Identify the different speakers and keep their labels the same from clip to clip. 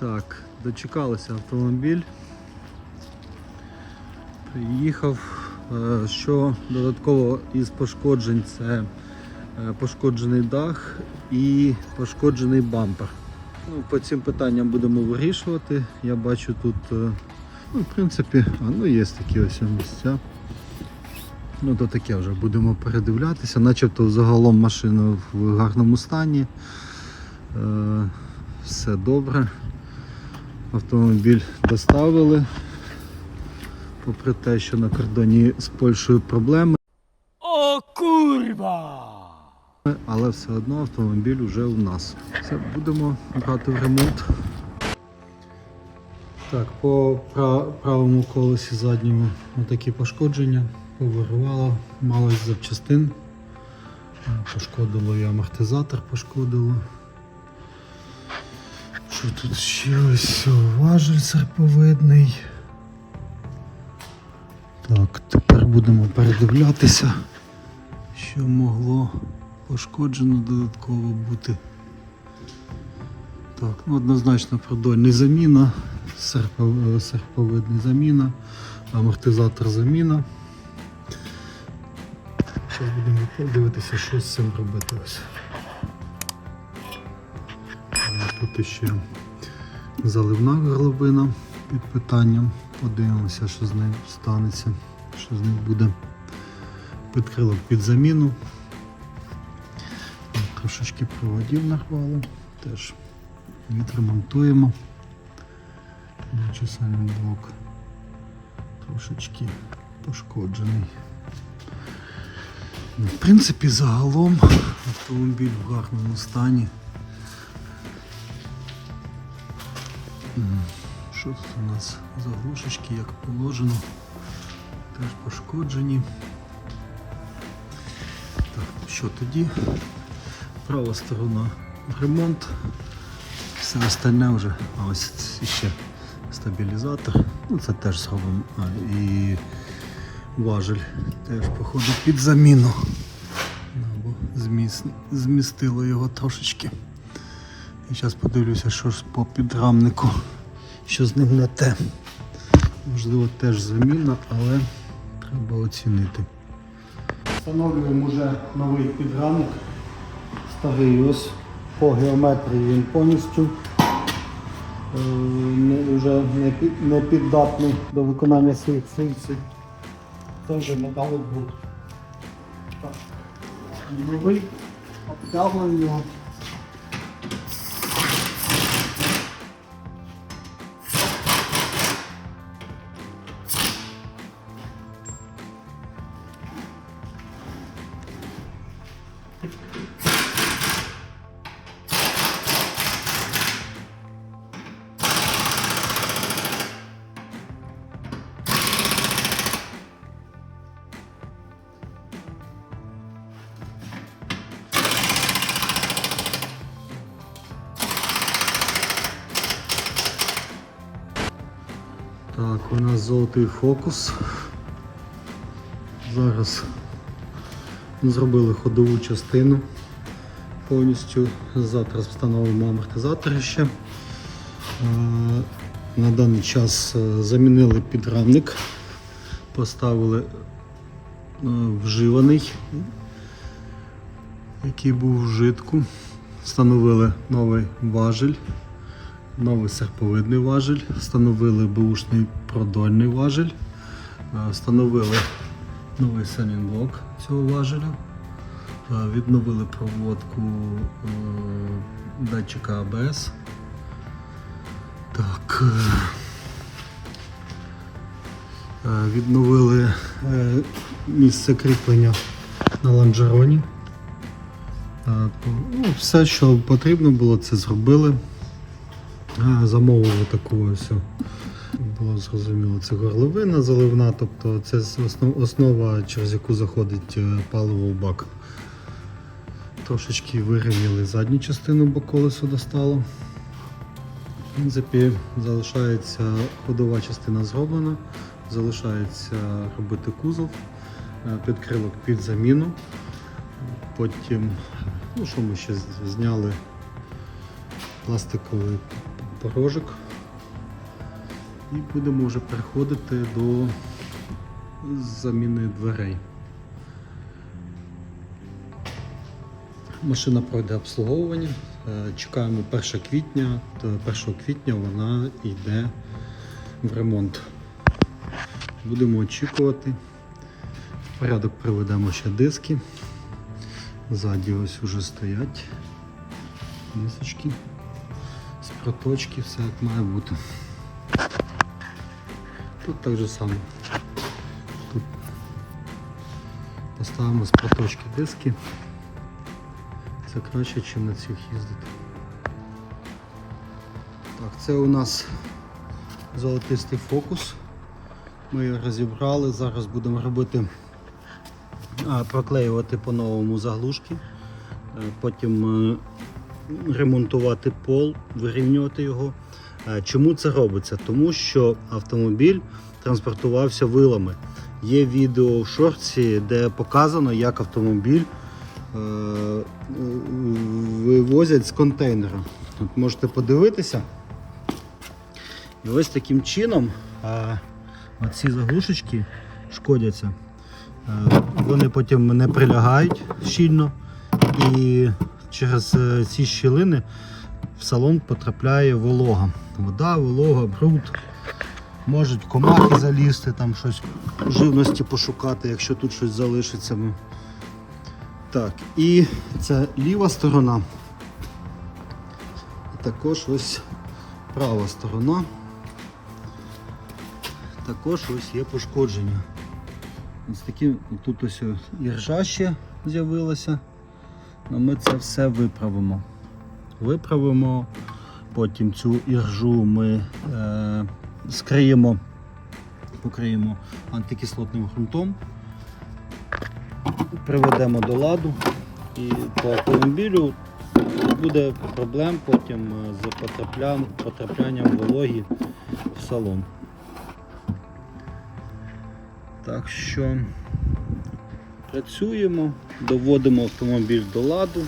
Speaker 1: Так, дочекалися автомобіль. Приїхав. Е, Що додатково із пошкоджень це е, пошкоджений дах і пошкоджений бампер. Ну, по цим питанням будемо вирішувати. Я бачу тут, е, ну, в принципі, а, ну, є такі ось місця. Ну, то таке вже будемо передивлятися. Начебто загалом машина в гарному стані. Все добре. Автомобіль доставили. Попри те, що на кордоні з Польщею проблеми,
Speaker 2: O kurwa!
Speaker 1: але все одно автомобіль вже у нас. Все, будемо брати в ремонт. Так, по правому колесі задньому такі пошкодження. Повирувало мало із запчастин. Пошкодило і амортизатор пошкодило. Що тут ще ось важель серповидний. Так, тепер будемо передивлятися, що могло пошкоджено додатково бути. Так, ну однозначно продольний заміна, е, серповидний заміна, амортизатор заміна. Зараз будемо дивитися, що з цим робити ось. Тут ще заливна горловина під питанням. Подивимося, що з нею станеться, що з нею буде. Підкрилок під заміну. Трошечки проводів нарвало. Теж відремонтуємо. Часальний блок трошечки пошкоджений. Ну, В принципі, загалом автомобіль в гарному стані. Що тут у нас? Заглушечки, як положено, теж пошкоджені. Так, що тоді? Права сторона ремонт, все остальне вже. А ось ще стабілізатор. Ну це теж зробимо. І важель теж походу під заміну. Ну, зміс- змістило його трошечки. І зараз подивлюся, що ж по підрамнику, що з ним не те. Можливо, теж заміна, але треба оцінити. Встановлюємо вже новий підрамник. Старий ось по геометрії він повністю е, не, вже не, не піддатний до виконання своїх функцій. Вже металик був. Новий обтягуємо його. У нас золотий фокус. Зараз зробили ходову частину повністю. Завтра встановимо амортизатори ще. Е, На даний час е, замінили підрамник, поставили е, вживаний, який був в житку. Встановили новий важель новий серповидний важель, встановили бушний продольний важель, е, встановили новий салінблок цього важеля, е, відновили проводку е, датчика АБС. Так. Відновили місце кріплення на лонжероні. Ну, все, що потрібно було, це зробили. А, Замовили таку ось. Було зрозуміло, це горловина заливна, тобто це основ- основа, через яку заходить е, паливо в бак. Трошечки вирівняли задню частину, бо колесо достало. В принципі, залишається ходова частина зроблена, залишається робити кузов, е, підкрилок під заміну. Потім, ну що ми ще зняли пластиковий порожок. І будемо вже переходити до заміни дверей. Машина пройде обслуговування. Е, Чекаємо 1 квітня. Та 1 квітня вона йде в ремонт. Будемо очікувати. В порядок приведемо ще диски. Ззаді ось уже стоять дисочки з проточки, все як має бути. Тут так же само. Тут поставимо з проточки диски. Це краще, ніж на цих їздити. Так, це у нас золотистий фокус. Ми його розібрали. Зараз будемо робити, проклеювати по-новому заглушки. Е, Потім е, ремонтувати пол, вирівнювати його. Е, Чому це робиться? Тому що автомобіль транспортувався вилами. Є відео в шорці, де показано, як автомобіль е, вивозять з контейнера. От можете подивитися. І ось таким чином е, ці заглушечки шкодяться. Вони потім не прилягають щільно і через е, ці щілини в салон потрапляє волога. Вода, волога, бруд. Можуть комахи залізти, там щось живності пошукати, якщо тут щось залишиться. Так, і це ліва сторона. І також ось права сторона. Також ось є пошкодження. Ось такі, тут ось і ржа ще з'явилася. Ну, ми це все виправимо. Виправимо, потім цю іржу ми е, скриємо, покриємо антикислотним ґрунтом, приведемо до ладу і по автомобілю буде проблем потім е, з потраплянням, вологі в салон. Так що працюємо, доводимо автомобіль до ладу.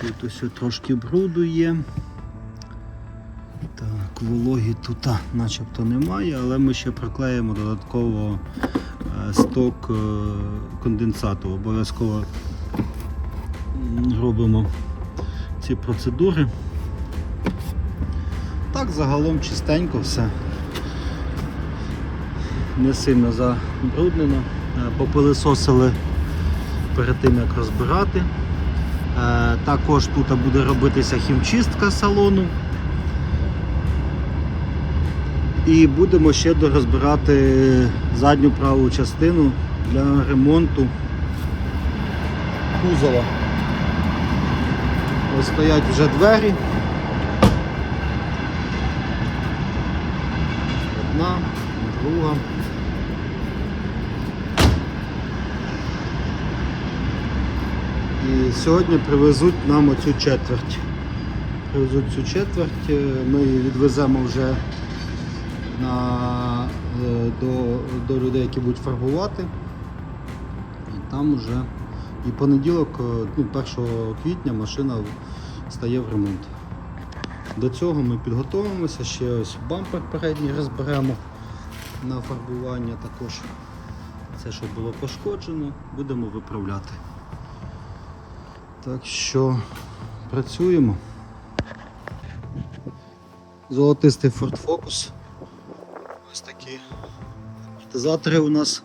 Speaker 1: Тут ось трошки бруду є. Так, вологі тут начебто немає, але ми ще проклеїмо додатково е, сток е, конденсату. Обов'язково робимо ці процедури. Так, загалом чистенько все. Не сильно забруднено. Е, Попилисосили перед тим, як розбирати. Е, Також тут буде робитися хімчистка салону. І будемо ще дорозбирати задню праву частину для ремонту кузова. Ось стоять вже двері. Одна, друга. І сьогодні привезуть нам оцю четверть. Привезуть цю четверть, е, ми її відвеземо вже на, е, до, до людей, які будуть фарбувати. І там вже і понеділок, е, ну, 1 квітня машина стає в ремонт. До цього ми підготуємося, ще ось бампер передній розберемо на фарбування також. Це, що було пошкоджено, будемо виправляти. Так що працюємо. Золотистий Ford Focus. Ось такі амортизатори у нас.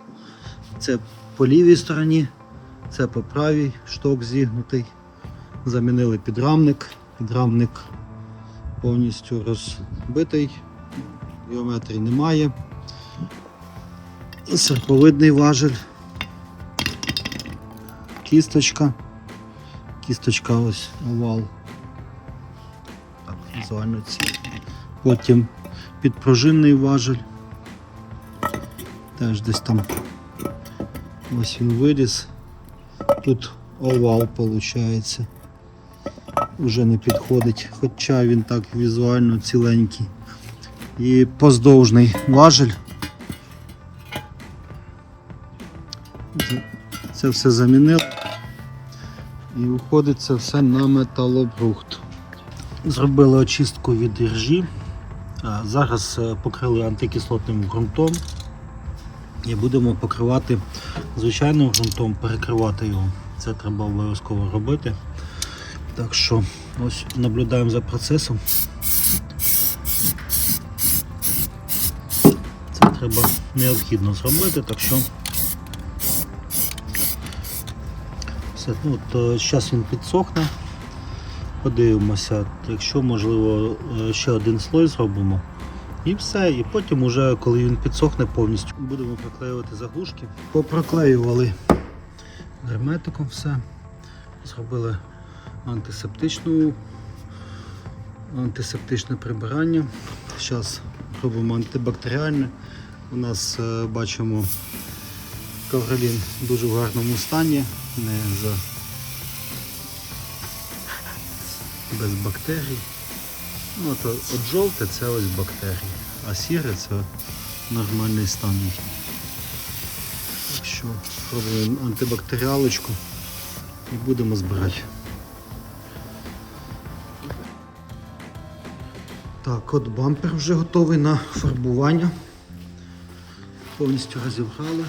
Speaker 1: Це по лівій стороні, це по правій, шток зігнутий. Замінили підрамник. Підрамник повністю розбитий, геометрії немає. Серповидний важель, кісточка, кісточка ось овал. Так, візуально ці. Потім підпружинний важель. Теж десь там ось він виріс. Тут овал виходить. Вже не підходить, хоча він так візуально ціленький. І поздовжний важель. Це все замінив. І виходить це все на металобрухт. Зробили очистку від іржі. Зараз е, покрили антикислотним ґрунтом і будемо покривати звичайним ґрунтом, перекривати його. Це треба обов'язково робити. Так що ось наблюдаємо за процесом. Це треба необхідно зробити, так що все, ну, зараз він підсохне. Подивимося, якщо можливо е, ще один слой зробимо. І все. І потім, уже, коли він підсохне повністю, будемо приклеювати заглушки. Попроклеювали герметиком все. Зробили антисептичну, антисептичне прибирання. Зараз робимо антибактеріальне. У нас е, бачимо ковролін дуже в гарному стані, не за без бактерій. Ну, от, от жовте це ось бактерії, а сіре це нормальний стан їхній. Так що робимо антибактеріалочку і будемо збирати. Так, от бампер вже готовий на фарбування. Повністю розібрали.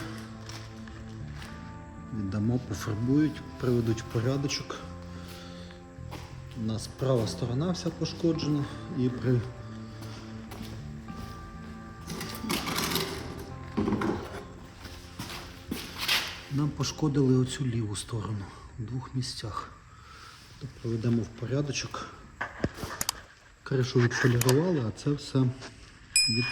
Speaker 1: Віддамо, пофарбують, приведуть в порядочок. У нас права сторона вся пошкоджена і при нам пошкодили оцю ліву сторону в двох місцях. То проведемо в порядочок. Кришу відполірували, а це все від